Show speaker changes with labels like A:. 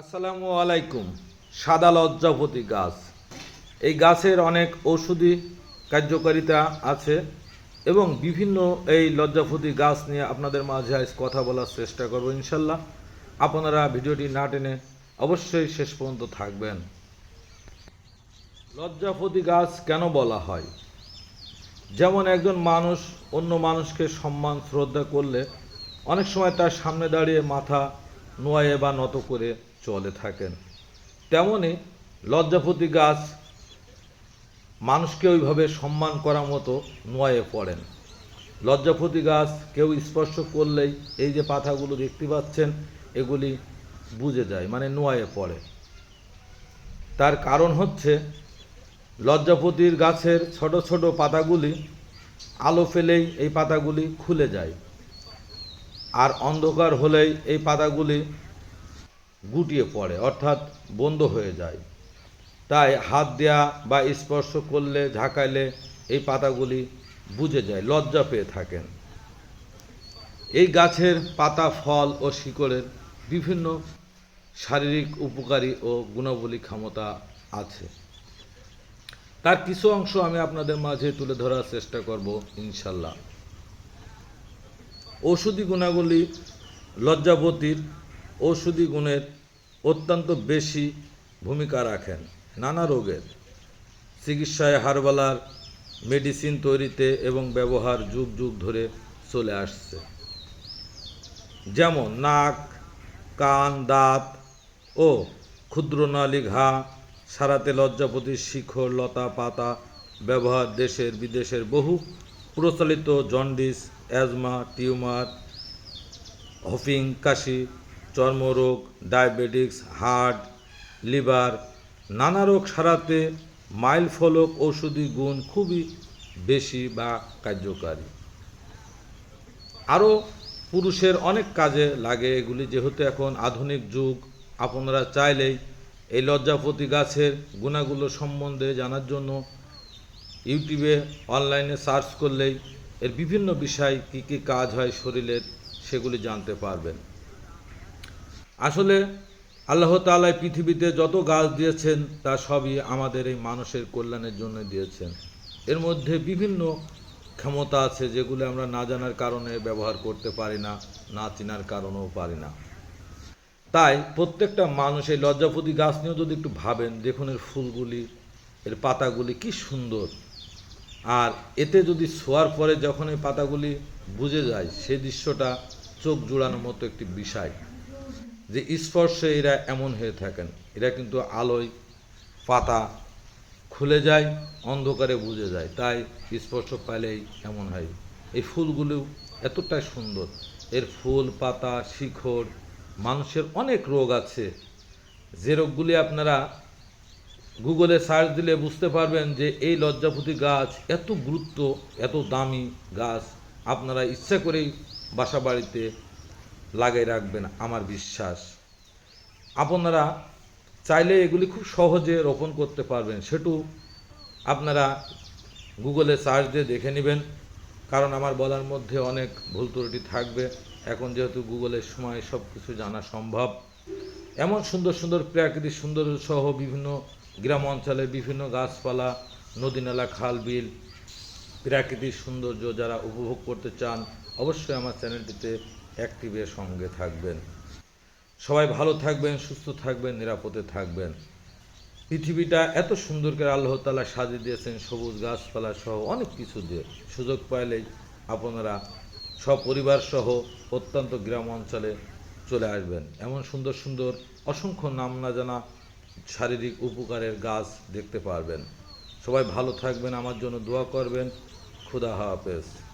A: আসসালামু আলাইকুম। সাদা লজ্জাপতি গাছ। এই গাছের অনেক ঔষধি কার্যকারিতা আছে এবং বিভিন্ন এই লজ্জাপতি গাছ নিয়ে আপনাদের মাঝে আজ কথা বলার চেষ্টা করব ইনশাল্লাহ। আপনারা ভিডিওটি না টেনে অবশ্যই শেষ পর্যন্ত থাকবেন। লজ্জাপতি গাছ কেন বলা হয়? যেমন একজন মানুষ অন্য মানুষকে সম্মান, শ্রদ্ধা করলে অনেক সময় তার সামনে দাঁড়িয়ে মাথা নোয়ায়ে বা নত করে চলে থাকেন। তেমনি লজ্জাপতি গাছ মানুষকে ওইভাবে সম্মান করার মতো নোয়ায়ে পড়েন। লজ্জাপতি গাছ কেউ স্পর্শ করলেই এই যে পাতাগুলো দেখতে পাচ্ছেন, এগুলি বুঝে যায় মানে নোয়ায়ে পড়ে। তার কারণ হচ্ছে লজ্জাপতির গাছের ছোট ছোট পাতাগুলি আলো ফেলেই এই পাতাগুলি খুলে যায়। আর অন্ধকার হলেই এই পাতাগুলি গুটিয়ে পড়ে, অর্থাৎ বন্ধ হয়ে যায়। তাই হাত দেয়া বা স্পর্শ করলে, ঝাঁকাইলে এই পাতাগুলি বুঝে যায়, লজ্জা পেয়ে থাকেন। এই গাছের পাতা, ফল ও শিকড়ের বিভিন্ন শারীরিক উপকারী ও গুণাবলী ক্ষমতা আছে। তার কিছু অংশ আমি আপনাদের মাঝে তুলে ধরার চেষ্টা করব, ইনশাল্লাহ। ঔষধি গুণাগুলি লজ্জাবতীর ঔষধি গুণের অত্যন্ত বেশি ভূমিকা রাখেন। নানা রোগের চিকিৎসায় হারবালার মেডিসিন তৈরিতে এবং ব্যবহার যুগ যুগ ধরে চলে আসছে। যেমন নাক, কান, দাঁত ও ক্ষুদ্রনালী ঘা সারাতে লজ্জাপতির শিখর, লতা, পাতা ব্যবহার দেশের বিদেশের বহু প্রচলিত জন্ডিস, অ্যাজমা, টিউমার, হফিং, কাশি চর্মরোগ ডায়াবেটিক্স হার্ট, লিভার, নানা রোগ সারাতে মাইল ফলক ঔষধি গুণ খুবই বেশি বা কার্যকারী। আরও পুরুষের অনেক কাজে লাগে এগুলি, যেহেতু এখন আধুনিক যুগ। আপনারা চাইলেই এই লজ্জাপতি গাছের গুণাগুলো সম্বন্ধে জানার জন্য ইউটিউবে অনলাইনে সার্চ করলেই এর বিভিন্ন বিষয় কী কী কাজ হয় শরীরের সেগুলি জানতে পারবেন। আসলে আল্লাহ তাআলা পৃথিবীতে যত গাছ দিয়েছেন, তা সবই আমাদের এই মানুষের কল্যাণের জন্য দিয়েছেন। এর মধ্যে বিভিন্ন ক্ষমতা আছে যেগুলো আমরা না জানার কারণে ব্যবহার করতে পারি না না চেনার কারণেও পারি না। তাই প্রত্যেকটা মানুষ এই লজ্জাপতি গাছ নিয়েও যদি একটু ভাবেন, দেখুন এর ফুলগুলি, এর পাতাগুলি কি সুন্দর। আর এতে যদি শোয়ার পরে যখন এই পাতাগুলি বুঝে যায় সেই দৃশ্যটা চোখ জুড়ানোর মতো একটি বিষয়। যে স্পর্শে এরা এমন হয়ে থাকেন। এরা কিন্তু আলোয় পাতা খুলে যায়, অন্ধকারে বুঝে যায়। তাই স্পর্শ পাইলেই এমন হয়। এই ফুলগুলো এতটাই সুন্দর। এর ফুল, পাতা, শিখর, মানুষের অনেক রোগ আছে। যে রোগগুলি আপনারা গুগলে সার্চ দিলে বুঝতে পারবেন যে এই লজ্জাপতি গাছ এত গুরুত্ব, এত দামি গাছ আপনারা ইচ্ছা করেই বাসা বাড়িতে লাগাই রাখবেন, আমার বিশ্বাস। আপনারা চাইলে এগুলি খুব সহজে রোপণ করতে পারবেন। সেটু আপনারা গুগলে সার্চ দিয়ে দেখে নেবেন, কারণ আমার বলার মধ্যে অনেক ভুল ত্রুটি থাকবে। এখন যেহেতু গুগলের সময় সব কিছু জানা সম্ভব, এমন সুন্দর সুন্দর প্রাকৃতিক সুন্দর সহ বিভিন্ন গ্রাম অঞ্চলে বিভিন্ন গাছপালা, নদী নালা, খাল, বিল, প্রাকৃতিক সৌন্দর্য যারা উপভোগ করতে চান, অবশ্যই আমার চ্যানেলটিতে অ্যাক্টিভের সঙ্গে থাকবেন। সবাই ভালো থাকবেন, সুস্থ থাকবেন, নিরাপদে থাকবেন। পৃথিবীটা এত সুন্দর করে আল্লাহ তালা সাজিয়ে দিয়েছেন, সবুজ গাছপালা সহ অনেক কিছু দিয়ে। সুযোগ পাইলেই আপনারা সপরিবার সহ অত্যন্ত গ্রাম অঞ্চলে চলে আসবেন। এমন সুন্দর সুন্দর অসংখ্য নাম না জানা শারীরিক উপকারের গাছ দেখতে পারবেন। সবাই ভালো থাকবেন, আমার জন্য দোয়া করবেন। খুদা হাফেজ।